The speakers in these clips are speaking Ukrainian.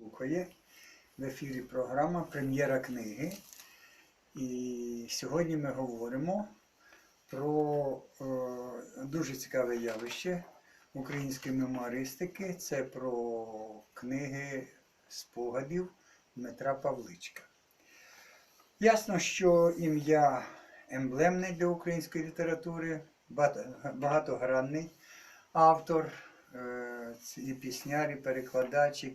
слухає. В ефірі програма Прем'єра книги. І сьогодні ми говоримо про е, дуже цікаве явище української мемуаристики. Це про книги спогадів Дмитра Павличка. Ясно, що ім'я емблемне для української літератури, багатогранний автор, і пісняр, і перекладач, і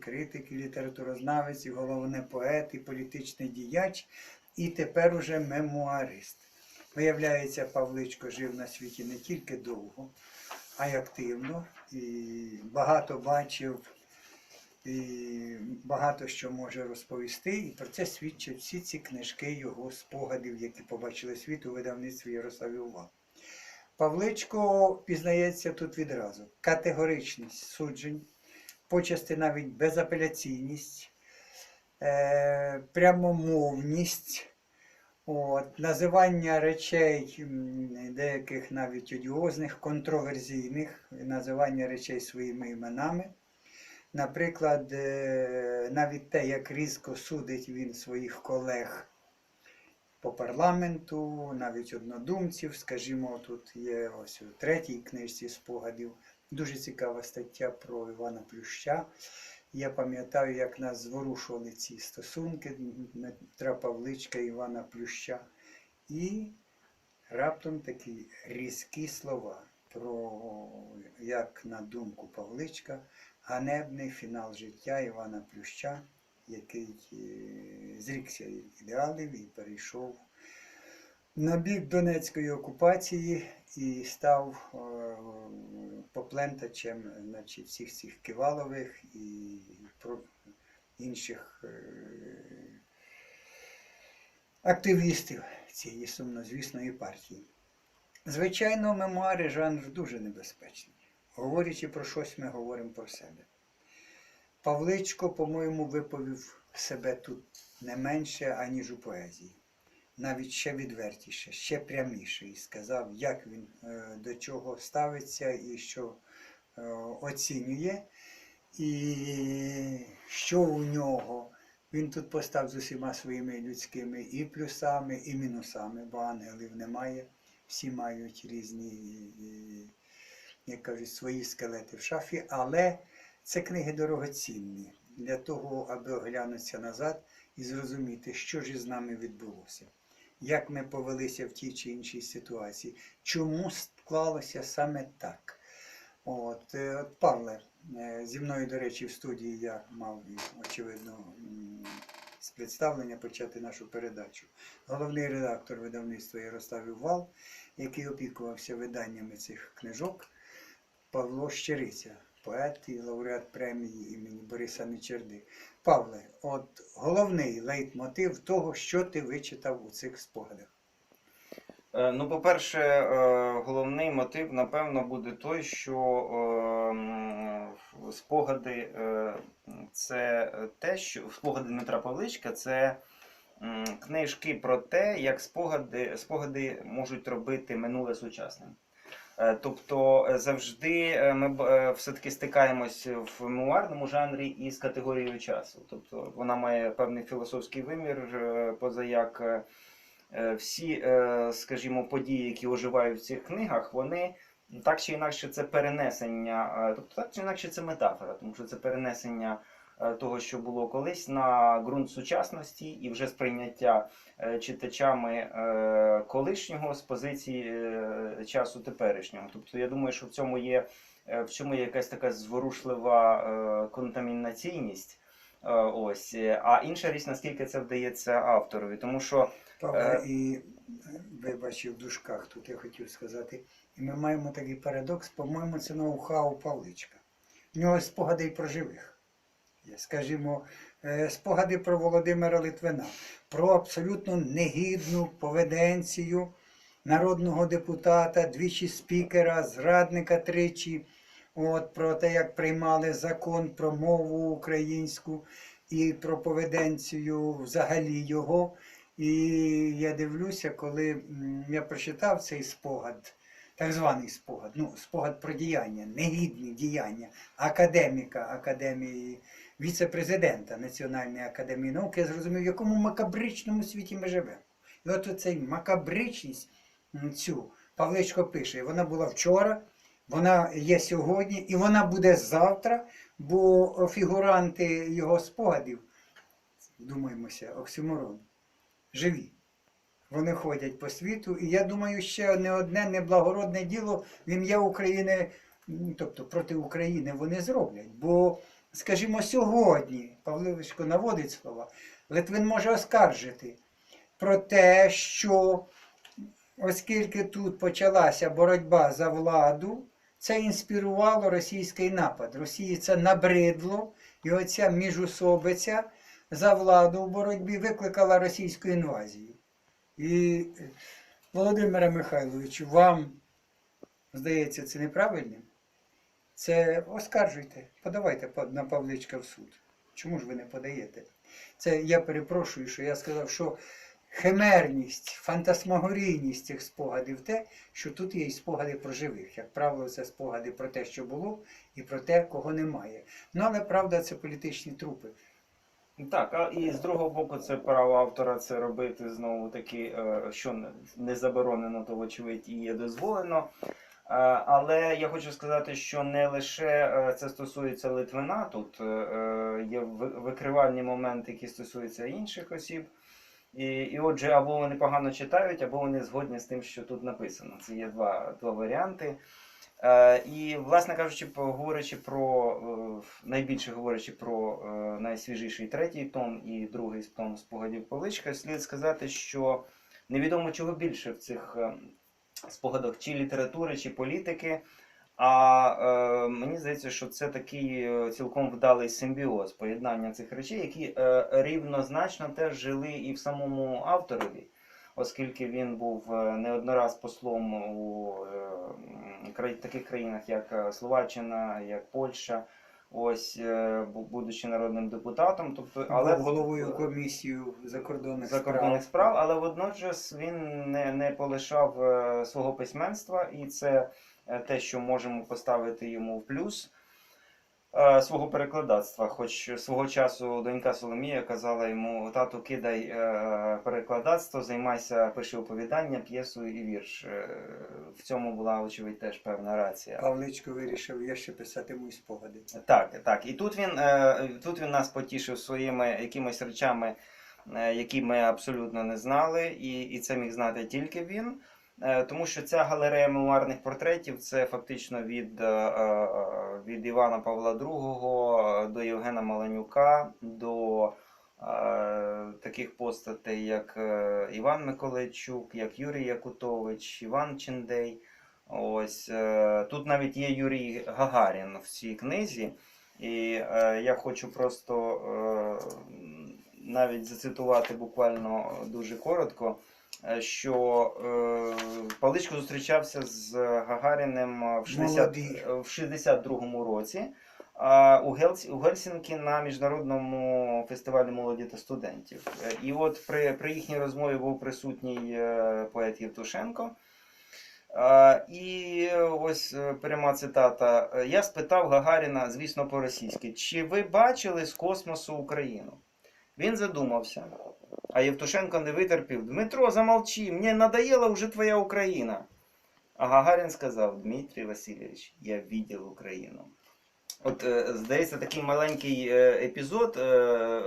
літературознавець, головне поет, і політичний діяч, і тепер уже мемуарист. Виявляється, Павличко жив на світі не тільки довго, а й активно, і багато бачив, і багато що може розповісти. І про це свідчать всі ці книжки його спогадів, які побачили світ у видавництві Ярославі Увал. Павличко пізнається тут відразу. Категоричність суджень, почасти навіть безапеляційність, е, прямомовність, от, називання речей, деяких навіть одіозних, контроверзійних, називання речей своїми іменами. Наприклад, е, навіть те, як різко судить він своїх колег по парламенту, навіть однодумців. Скажімо, тут є ось у третій книжці спогадів дуже цікава стаття про Івана Плюща. Я пам'ятаю, як нас зворушували ці стосунки Дмитра Павличка Івана Плюща. І раптом такі різкі слова про, як на думку Павличка, ганебний фінал життя Івана Плюща, який е, зрікся ідеалів і перейшов на бік Донецької окупації і став е, поплентачем значить, всіх цих кивалових і інших е, активістів цієї сумнозвісної партії. Звичайно, мемуари жанр дуже небезпечний. Говорячи про щось, ми говоримо про себе. Павличко, по-моєму, виповів себе тут не менше, аніж у поезії. Навіть ще відвертіше, ще пряміше, і сказав, як він е, до чого ставиться і що е, оцінює, і що у нього. Він тут постав з усіма своїми людськими і плюсами, і мінусами, бо ангелів немає. Всі мають різні, як кажуть, свої скелети в шафі, але це книги дорогоцінні для того, аби оглянутися назад і зрозуміти, що ж із нами відбулося, як ми повелися в тій чи іншій ситуації, чому склалося саме так. От, е, от Павле, е, зі мною, до речі, в студії я мав, очевидно, з представлення почати нашу передачу. Головний редактор видавництва Ярослав Вал, який опікувався виданнями цих книжок, Павло Щериця, поет і лауреат премії імені Бориса Нечерди. Павле, от головний лейтмотив того, що ти вичитав у цих спогадах. Е, Ну, по-перше, е, головний мотив, напевно, буде той, що е, спогади це те, що спогади Дмитра Павличка це книжки про те, як спогади, спогади можуть робити минуле сучасним. Е, Тобто е, завжди е, ми все-таки стикаємось в мемуарному жанрі із категорією часу. Тобто вона має певний філософський вимір, поза як всі, скажімо, події, які оживають в цих книгах, вони так чи інакше це перенесення, тобто так чи інакше це метафора, тому що це перенесення того, що було колись, на ґрунт сучасності і вже сприйняття е, читачами е, колишнього з позиції е, часу теперішнього. Тобто я думаю, що в цьому є, е, в цьому є якась така зворушлива е, контамінаційність. Е, Ось, Е, а інша річ, наскільки це вдається авторові, тому що Павле, Е. і е, вибач, в дужках тут я хотів сказати. І ми маємо такий парадокс, по-моєму, це ноу-хау Павличка. В нього спогади про живих. Скажімо, е, спогади про Володимира Литвина, про абсолютно негідну поведенцію народного депутата, двічі спікера, зрадника тричі. От, про те, як приймали закон про мову українську і про поведенцію взагалі його. І я дивлюся, коли я прочитав цей спогад, так званий спогад, ну, спогад про діяння, негідні діяння академіка Академії віце-президента Національної академії наук, я зрозумів, в якому макабричному світі ми живемо. І от оцей макабричність цю Павличко пише, вона була вчора, вона є сьогодні, і вона буде завтра, бо фігуранти його спогадів, думаємося, оксюморон, живі. Вони ходять по світу, і я думаю, ще не одне неблагородне діло в ім'я України, тобто проти України вони зроблять. Бо, скажімо, сьогодні Павловичко наводить слова, Литвин може оскаржити про те, що оскільки тут почалася боротьба за владу, це інспірувало російський напад. Росії це набридло, і оця міжусобиця за владу в боротьбі викликала російську інвазію. І Володимире Михайловичу, вам здається це неправильним? Це оскаржуйте, подавайте на Павличка в суд. Чому ж ви не подаєте? Це я перепрошую, що я сказав, що химерність, фантасмагорійність цих спогадів те, що тут є і спогади про живих. Як правило, це спогади про те, що було, і про те, кого немає. Ну, але правда, це політичні трупи. Так, а і з другого боку, це право автора це робити знову таки, е, що не- не заборонено, то вочевидь і є дозволено. Е, Але я хочу сказати, що не лише е, це стосується Литвина, тут е, є викривальні моменти, які стосуються інших осіб. І, і отже, або вони погано читають, або вони згодні з тим, що тут написано. Це є два, два варіанти. І, власне кажучи, говорячи про найбільше говорячи про найсвіжіший третій том і другий том спогадів Павличка, слід сказати, що невідомо чого більше в цих спогадах чи літератури, чи політики. А е, мені здається, що це такий е, цілком вдалий симбіоз поєднання цих речей, які е, рівнозначно теж жили і в самому авторові, оскільки він був е, не однораз послом у е, таких країнах, як е, Словаччина, як Польща, ось е, будучи народним депутатом. Тобто, але Був головою комісію закордонних закордонних справ, але водночас він не, не полишав е, свого письменства, і це е, те, що можемо поставити йому в плюс. Е, Свого перекладацтва, хоч свого часу донька Соломія казала йому: тату, кидай е, перекладацтво, займайся, пиши оповідання, п'єсу і вірш. Е, В цьому була, очевидь, теж певна рація. Павличко вирішив, я ще писатиму і спогади. Так, так. І тут він, тут він нас потішив своїми якимись речами, які ми абсолютно не знали, і, і це міг знати тільки він. Е, Тому що ця галерея мемуарних портретів це фактично від, е, е, від Івана Павла II до Євгена Маланюка, до таких постатей, як Іван Миколайчук, як Юрій Якутович, Іван Чендей. Ось тут навіть є Юрій Гагарін в цій книзі, і я хочу просто навіть зацитувати буквально дуже коротко, що е, Павличко зустрічався з Гагаріним в 60, в 62-му році. а, У, Гельс, у Гельсінкі на міжнародному фестивалі молоді та студентів. Е, І от при, при їхній розмові був присутній е, поет Євтушенко. Е, І ось е, пряма цитата. Е, Я спитав Гагаріна, звісно, по-російськи, чи ви бачили з космосу Україну? Він задумався. А Євтушенко не витерпів. Дмитро, замолчи, мені надоела вже твоя Україна. А Гагарін сказав: Дмитрій Васильович, я видел Україну. От, е, здається, такий маленький е, епізод, е,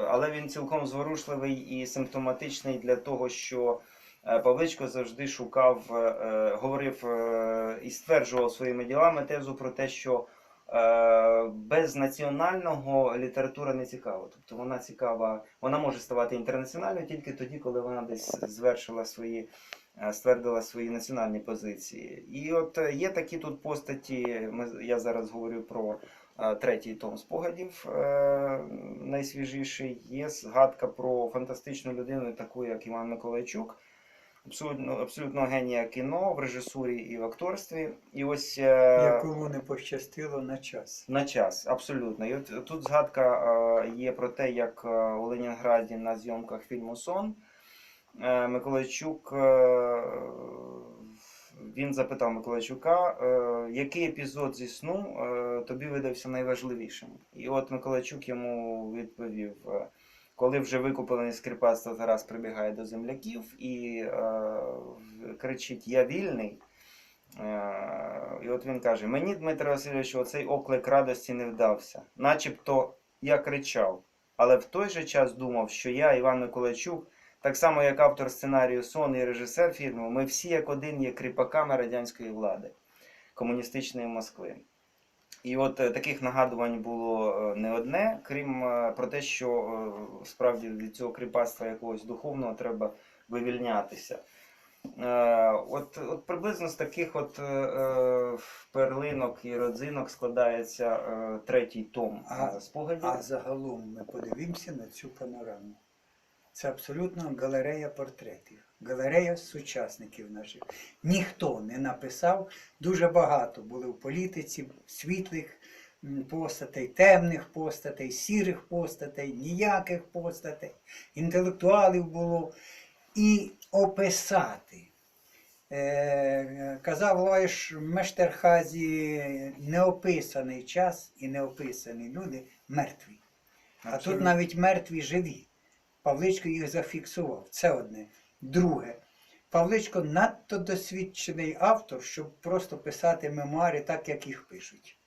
але він цілком зворушливий і симптоматичний для того, що Павличко завжди шукав, говорив і стверджував своїми ділами тезу про те, що без національного література не цікава. Тобто вона цікава, вона може ставати інтернаціональною тільки тоді, коли вона десь звершила свої, е, ствердила свої національні позиції. І от е, є такі тут постаті. Я зараз говорю про е, третій том спогадів, е, найсвіжіший. Є згадка про фантастичну людину, таку як Іван Миколайчук. Абсолютно, абсолютно генія кіно в режисурі і в акторстві. І ось е, Якому не пощастило на час. на час, абсолютно. І от тут згадка е, є про те, як е, у Ленінграді на зйомках фільму Сон Миколайчук він запитав Миколайчука, який епізод зі сну тобі видався найважливішим. І от Миколайчук йому відповів. Коли вже викуплений скрипац Тарас прибігає до земляків і е, кричить Я вільний. Е, і от він каже: Мені, Дмитро Васильович, оцей оклик радості не вдався. Начебто я кричав, але в той же час думав, що я, Іван Миколайчук, так само як автор сценарію Сон і режисер фільму, ми всі як один є кріпаками радянської влади, комуністичної Москви. І от е, таких нагадувань було е, не одне, крім е, про те, що справді від цього кріпацтва якогось духовного треба вивільнятися. От, от приблизно з таких от е, перлинок і родзинок складається е, третій том А- спогадів. А загалом ми подивимося на цю панораму. Це абсолютно галерея портретів, галерея сучасників наших. Ніхто не написав, дуже багато були в політиці світлих постатей, темних постатей, сірих постатей, ніяких постатей, інтелектуалів було. І описати. Е, казав Лоєш Мештерхазі, неописаний час і неописані люди мертві. А тут навіть мертві живі. Павличко їх зафіксував. Це одне. Друге. Павличко надто досвідчений автор, щоб просто писати мемуари так, як їх пишуть.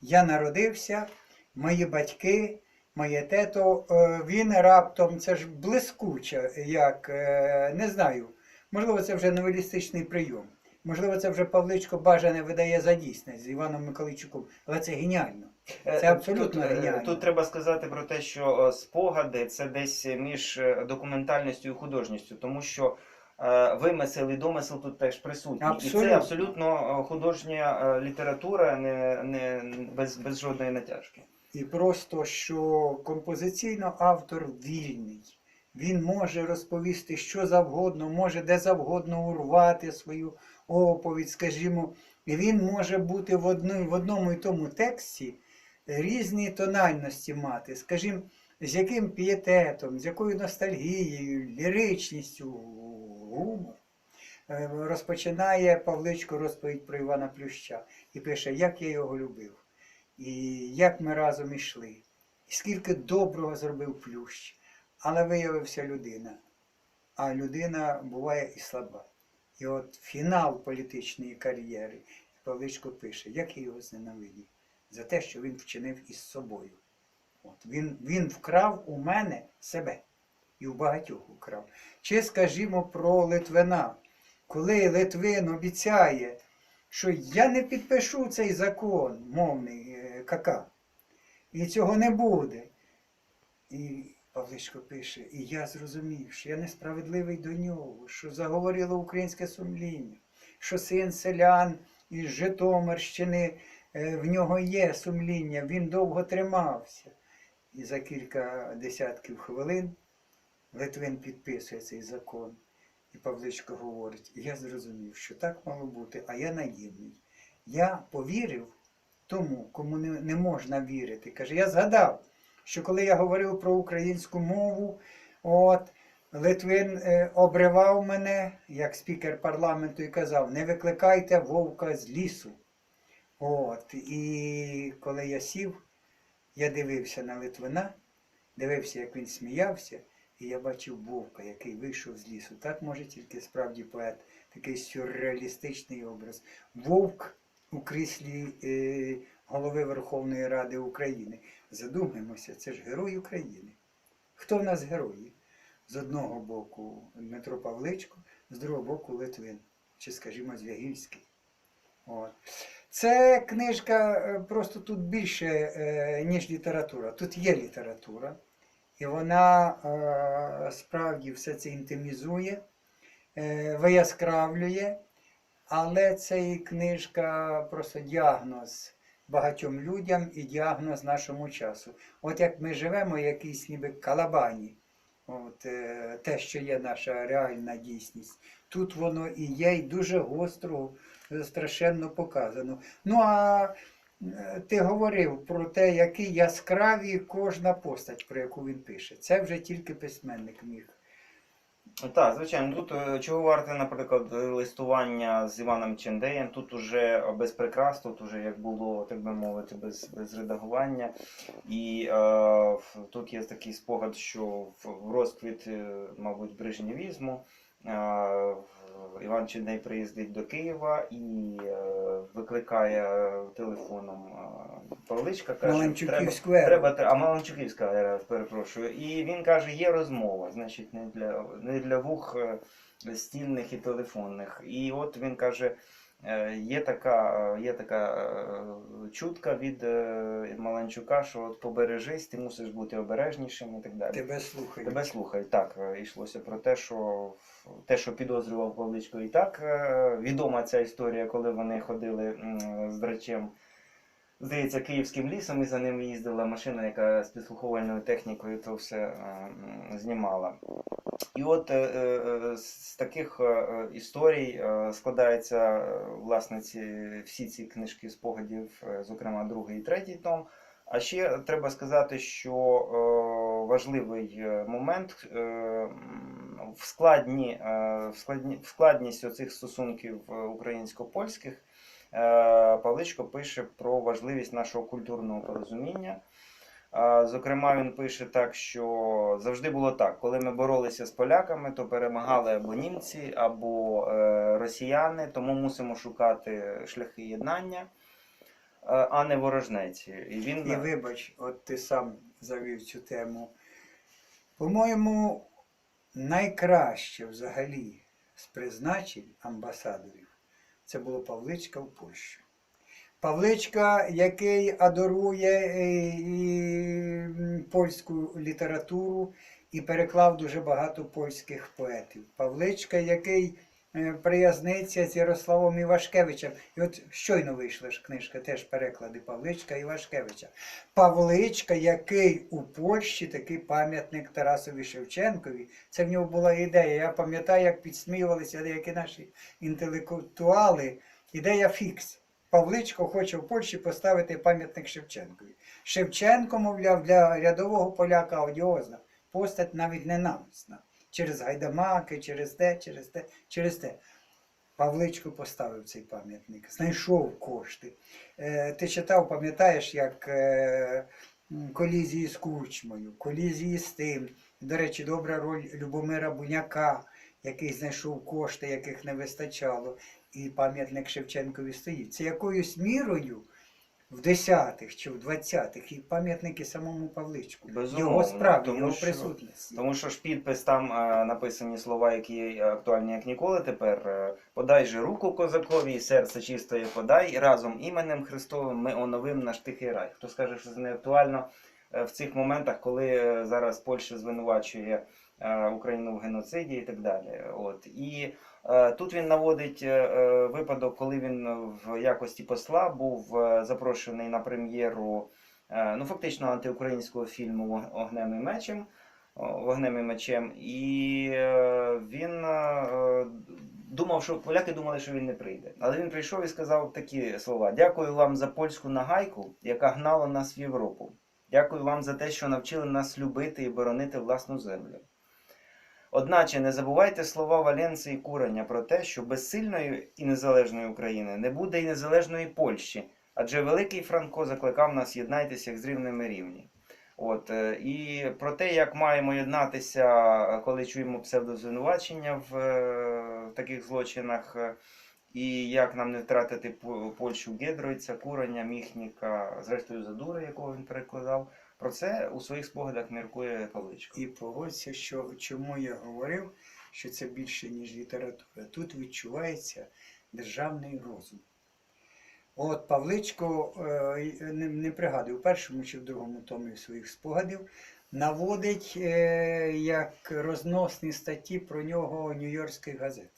Я народився, мої батьки, моє тето, е, він раптом, це ж блискуче, як е, не знаю. Можливо, це вже новелістичний прийом. Можливо, це вже Павличко бажане видає за дійсне з Іваном Миколайчуком, але це геніально. Е, Це абсолютно тут, е, геніально. Тут треба сказати про те, що е, спогади це десь між документальністю і художністю, тому що вимисел і домисел тут теж присутні. І це абсолютно художня література, не, не, без, без жодної натяжки. І просто що композиційно автор вільний. Він може розповісти що завгодно, може де завгодно урвати свою оповідь, скажімо. І він може бути в, одну, в одному і тому тексті різні тональності мати, скажімо, з яким пієтетом, з якою ностальгією, ліричністю, гумор. Е, Розпочинає Павличко розповідь про Івана Плюща і пише, як я його любив, і як ми разом ішли, і скільки доброго зробив Плющ. Але виявився людина. А людина буває і слаба. І от фінал політичної кар'єри Павличко пише, як я його зненавидів за те, що він вчинив із собою. От, він, він вкрав у мене себе і в багатьох украв. Чи скажімо про Литвина, коли Литвин обіцяє, що я не підпишу цей закон мовний е, КК, і цього не буде. І Павличко пише, і я зрозумів, що я несправедливий до нього, що заговорило українське сумління, що син селян із Житомирщини, в нього є сумління, він довго тримався. І за кілька десятків хвилин Литвин підписує цей закон. І Павличко говорить, я зрозумів, що так мало бути, а я наївний. Я повірив тому, кому не, не можна вірити. Каже, я згадав, що коли я говорив про українську мову, от, Литвин е, обривав мене як спікер парламенту і казав, не викликайте вовка з лісу. От, і коли я сів, я дивився на Литвина, дивився, як він сміявся, і я бачив вовка, який вийшов з лісу. Так може тільки справді поет, такий сюрреалістичний образ. Вовк у кріслі е, голови Верховної Ради України. Задумаємося, це ж герой України. Хто в нас герої? З одного боку Дмитро Павличко, з другого боку Литвин, чи, скажімо, Звягільський. От. Це книжка е, просто тут більше, е, ніж література. Тут є література, і вона е, справді все це інтимізує, вияскравлює, але це і книжка просто діагноз багатьом людям і діагноз нашому часу. От як ми живемо, в якійсь ніби калабані, от, е, те, що є наша реальна дійсність, тут воно і є, і дуже гостро, е, страшенно показано. Ну а е, ти говорив про те, які яскраві кожна постать, про яку він пише. Це вже тільки письменник міг Так, звичайно, тут е, чого варте, наприклад, листування з Іваном Чендеєм, тут уже без прикрас, тут уже як було, так би мовити, без, без редагування. І е, тут є такий спогад, що в, розквіт, е, мабуть, брижнєвізму е, Іван Чендей приїздить до Києва і е, викликає телефоном е, Павличка, каже, треба, Треба, а Маланчуківська ера, перепрошую. І він каже, є розмова, значить, не для, не для вух стільних і телефонних. І от він каже, е, є така, е, є така е, чутка від е, Маланчука, що от побережись, ти мусиш бути обережнішим і так далі. Тебе слухають. Тебе слухають. Так, е, йшлося про те, що те, що підозрював Павличко, і так е, відома ця історія, коли вони ходили з драчем. Здається, київським лісом і за ним їздила машина, яка з підслуховувальною технікою то все е, знімала. І от е, е, з таких історій складаються власне ці, всі ці книжки спогадів, зокрема другий і третій том. А ще треба сказати, що важливий момент в, складні, в, складні, в складність оцих стосунків українсько-польських Павличко пише про важливість нашого культурного порозуміння. Е, Зокрема, він пише так, що завжди було так: коли ми боролися з поляками, то перемагали або німці, або е, росіяни, тому мусимо шукати шляхи єднання, е, а не ворожнеці. І він І вибач, от ти сам завів цю тему. По-моєму, найкраще взагалі з призначень амбасадорів це було Павличка в Польщу. Павличка, який адорує е, і польську літературу і переклав дуже багато польських поетів. Павличка, який е, приязниться з Ярославом Івашкевичем. І от щойно вийшла ж книжка, теж переклади Павличка Івашкевича. Павличка, який у Польщі такий пам'ятник Тарасові Шевченкові. Це в нього була ідея. Я пам'ятаю, як підсміювалися деякі наші інтелектуали. Ідея фікс. Павличко хоче в Польщі поставити пам'ятник Шевченкові. Шевченко, мовляв, для рядового поляка одіозна. Постать навіть ненависна. Через гайдамаки, через те, через те, через те. Павличко поставив цей пам'ятник, знайшов кошти. Е, ти читав, пам'ятаєш, як е, колізії з кучмою, колізії з тим. До речі, добра роль Любомира Буняка, який знайшов кошти, яких не вистачало, і пам'ятник Шевченкові стоїть. Це якоюсь мірою в 10-х чи в 20-х і пам'ятники самому Павличку. Безумовно, його справі, тому його що- присутності. Тому що ж підпис там е, написані слова, які актуальні як ніколи тепер. Е, Подай же руку козакові, і серце чистої подай, разом іменем Христовим ми оновим наш тихий рай. Хто скаже, що це не актуально е, в цих моментах, коли е, зараз Польща звинувачує е, Україну в геноциді і так далі. От. І тут він наводить е, е, випадок, коли він в якості посла був е, запрошений на прем'єру е, ну, фактично антиукраїнського фільму Огнем і мечем. Вогнем і мечем. І е, він е, думав, що поляки думали, що він не прийде. Але він прийшов і сказав такі слова: Дякую вам за польську нагайку, яка гнала нас в Європу. Дякую вам за те, що навчили нас любити і боронити власну землю. Одначе не забувайте слова Валенції і Куреня про те, що без сильної і незалежної України не буде і незалежної Польщі, адже великий Франко закликав нас єднайтеся як з рівними рівні. От, е, і про те, як маємо єднатися, коли чуємо псевдозвинувачення в, е, в таких злочинах, е, і як нам не втратити Польщу Гедройця, Куреня, Міхніка, зрештою Задура, якого він перекладав. Про це у своїх спогадах міркує Павличко. І погодься, що чому я говорив, що це більше, ніж література. Тут відчувається державний розум. От Павличко, е, не, не пригадую, в першому чи в другому томі своїх спогадів, наводить е, як розносні статті про нього Нью-Йоркських газет.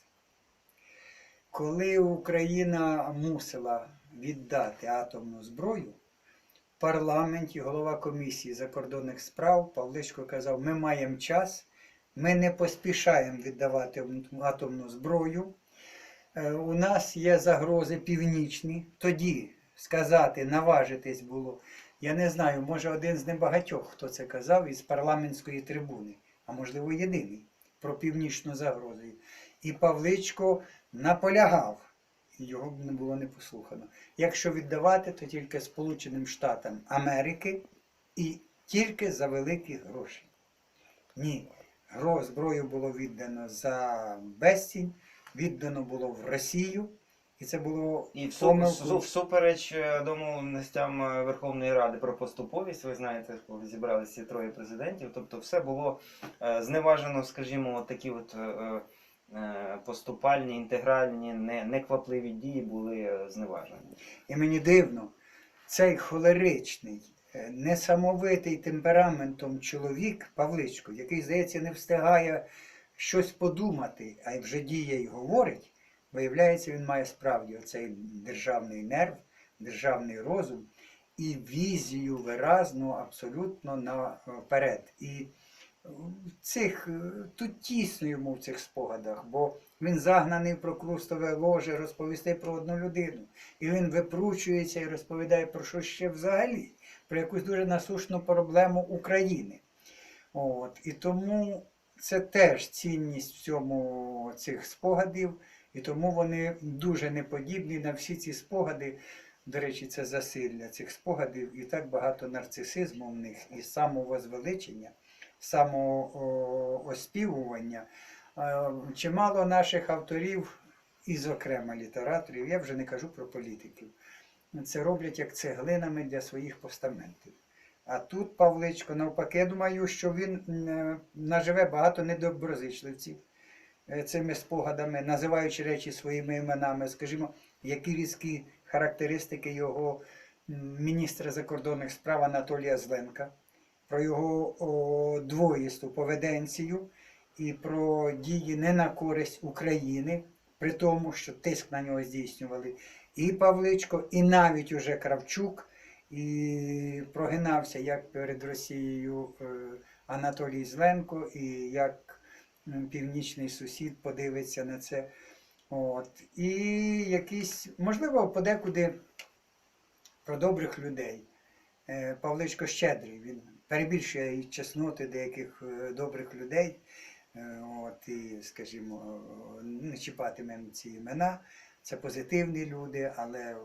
Коли Україна мусила віддати атомну зброю, парламенті голова комісії закордонних справ Павличко казав: ми маємо час, ми не поспішаємо віддавати атомну зброю. Е, У нас є загрози північні. Тоді сказати, наважитись було. Я не знаю, може один з небагатьох, хто це казав із парламентської трибуни, а можливо єдиний. про північну загрозу. І Павличко наполягав, його б не було не послухано. Якщо віддавати, то тільки Сполученим Штатам Америки і тільки за великі гроші. Ні, зброю було віддано за безцінь, віддано було в Росію, і це було І всупереч е, домовленостям е, Верховної Ради про поступовість, ви знаєте, коли зібралися троє президентів, тобто все було е, зневажено, скажімо, такі от поступальні, інтегральні, неквапливі дії були е, зневажені. І мені дивно, цей холеричний, е, несамовитий темпераментом чоловік Павличко, який, здається, не встигає щось подумати, а вже діє і говорить, виявляється, він має справді оцей державний нерв, державний розум і візію виразну абсолютно наперед. І цих, е, тут тісно йому в цих спогадах, бо він загнаний в прокрустове ложе розповісти про одну людину. І він випручується і розповідає про що ще взагалі, про якусь дуже насущну проблему України. От. І тому це теж цінність в цьому цих спогадів, і тому вони дуже неподібні на всі ці спогади. До речі, це засилля цих спогадів, і так багато нарцисизму в них, і самовозвеличення, самооспівування. Е, Чимало наших авторів, і, зокрема, літераторів, я вже не кажу про політиків, це роблять як цеглинами для своїх постаментів. А тут Павличко, навпаки, я думаю, що він е, наживе багато недоброзичливців е, цими спогадами, називаючи речі своїми іменами, скажімо, які різкі характеристики його міністра закордонних справ Анатолія Зленка, про його о, двоїсту поведенцію і про дії не на користь України, при тому, що тиск на нього здійснювали і Павличко, і навіть уже Кравчук, і прогинався як перед Росією е, Анатолій Зленко, і як північний сусід подивиться на це. От. І якісь, можливо, подекуди про добрих людей. Е, Павличко щедрий, він перебільшує і чесноти деяких е, добрих людей. Е, От, і, скажімо, е, не чіпатимемо ці імена. Це позитивні люди, але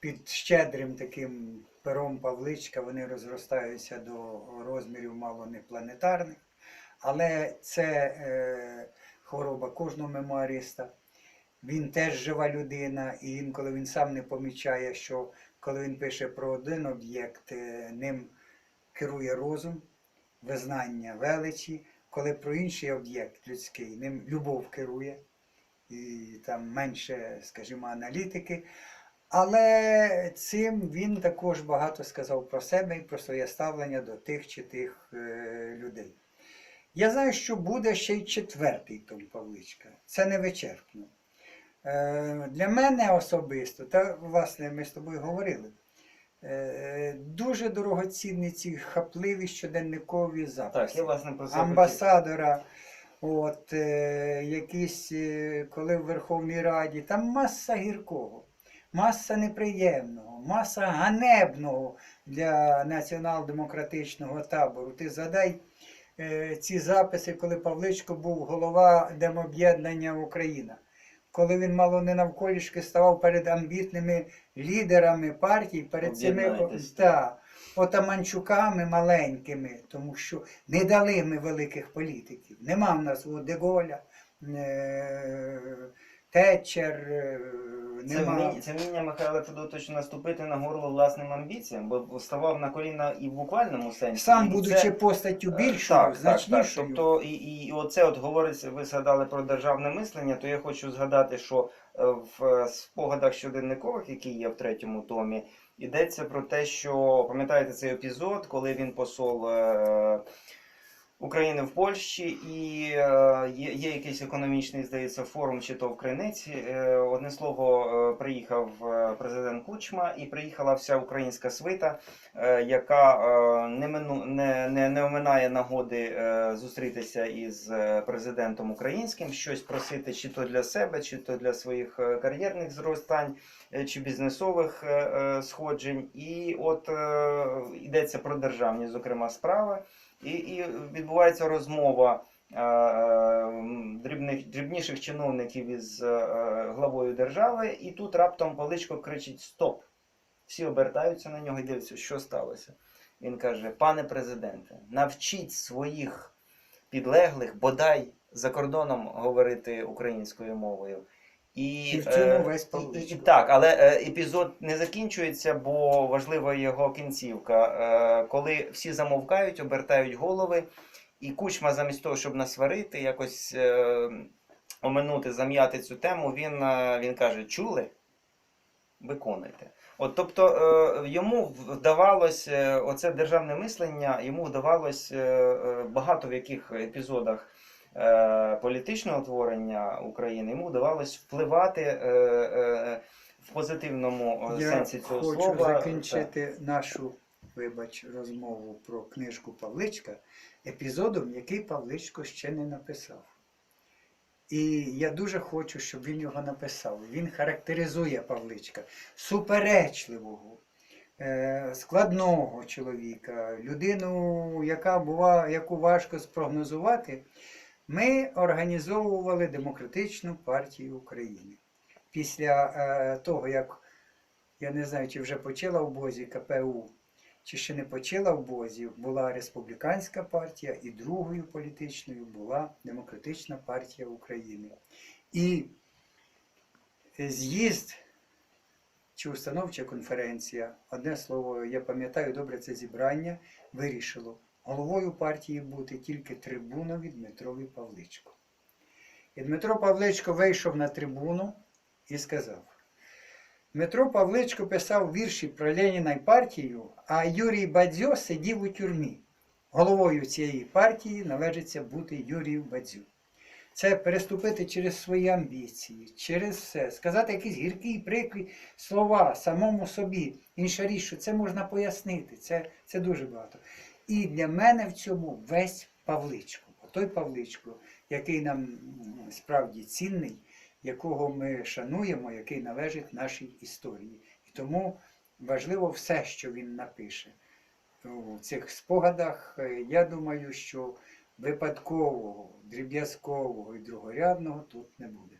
під щедрим таким пером Павличка вони розростаються до розмірів мало не планетарних. Але це е, хвороба кожного мемуариста. Він теж жива людина, і інколи він сам не помічає, що коли він пише про один об'єкт, ним керує розум, визнання величі, коли про інший об'єкт людський, ним любов керує, і там менше, скажімо, аналітики. Але цим він також багато сказав про себе і про своє ставлення до тих чи тих е, людей. Я знаю, що буде ще й четвертий том Павличка. Це не вичерпно. Е, для мене особисто, та власне ми з тобою говорили, дуже дорогоцінні ці хапливі щоденникові записи Так, я власне про це амбасадора, от, е, якісь, е, коли в Верховній Раді, там маса гіркого, маса неприємного, маса ганебного для націонал-демократичного табору. Ти задай е, ці записи, коли Павличко був голова Демоб'єднання Україна. Коли він мало не навколішки ставав перед амбітними лідерами партій, перед цими та, отаманчуками маленькими, тому що не дали ми великих політиків. Нема в нас Деголя, е, Тетчер, е, Це нема. вміння, це вміння Михайла Федотовича наступити на горло власним амбіціям, бо ставав на коліна і в буквальному сенсі. Сам, і будучи це- постаттю Е, більшою, так, так, так. значнішою. Тобто, і, і, і оце от говориться, ви згадали про державне мислення, то я хочу згадати, що е, в е, спогадах щоденникових, які є в третьому томі, йдеться про те, що пам'ятаєте цей епізод, коли він посол. е, України в Польщі і е, є, є якийсь економічний, здається, форум чи то в Криниці. Е, одне слово, е, приїхав президент Кучма і приїхала вся українська свита, яка не, мину, не, не, не оминає нагоди зустрітися із президентом українським, щось просити чи то для себе, чи то для своїх кар'єрних зростань, чи бізнесових сходжень. І от йдеться про державні, зокрема, справи. І, і відбувається розмова е, е, дрібних, дрібніших чиновників із е, главою держави, і тут раптом Павличко кричить Стоп! Всі обертаються на нього і дивляться, що сталося. Він каже: Пане президенте, навчіть своїх підлеглих бодай за кордоном говорити українською мовою. І, І в цьому е, весь і- і- так, але е, епізод не закінчується, бо важлива його кінцівка. Е, коли всі замовкають, обертають голови, і кучма, замість того, щоб насварити, якось оминути, зам'яти цю тему, він, він каже: чули? Виконуйте. От, тобто йому вдавалось, оце державне мислення, йому вдавалось багато в яких епізодах політичного творення України, йому вдавалось впливати е, е, в позитивному е, Я сенсі цього хочу слова. закінчити нашу, вибач, розмову про книжку Павличка епізодом, який Павличко ще не написав. І я дуже хочу, щоб він його написав. Він характеризує Павличка суперечливого, е, складного чоловіка, людину, яка була, яку важко спрогнозувати. Ми організовували Демократичну партію України. Після е, того, як я не знаю, чи вже почала в Бозі КПУ, чи ще не почала в Бозі, була республіканська партія, і другою політичною була Демократична партія України. І з'їзд чи установча конференція, одне слово, я пам'ятаю добре це зібрання, вирішило головою партії бути тільки трибунові Дмитрові Павличко. І Дмитро Павличко вийшов на трибуну і сказав: Дмитро Павличко писав вірші про Леніна й партію, а Юрій Бадзьо сидів у тюрмі. Головою цієї партії належиться бути Юрію Бадзю. Це переступити через свої амбіції, через все, сказати якісь гіркі прикрі слова самому собі. Інша річ, що це можна пояснити, це, це дуже багато. І для мене в цьому весь Павличко. Той Павличко, який нам справді цінний, якого ми шануємо, який належить нашій історії. І тому важливо все, що він напише. У цих спогадах, я думаю, що випадкового, дріб'язкового і другорядного тут не буде.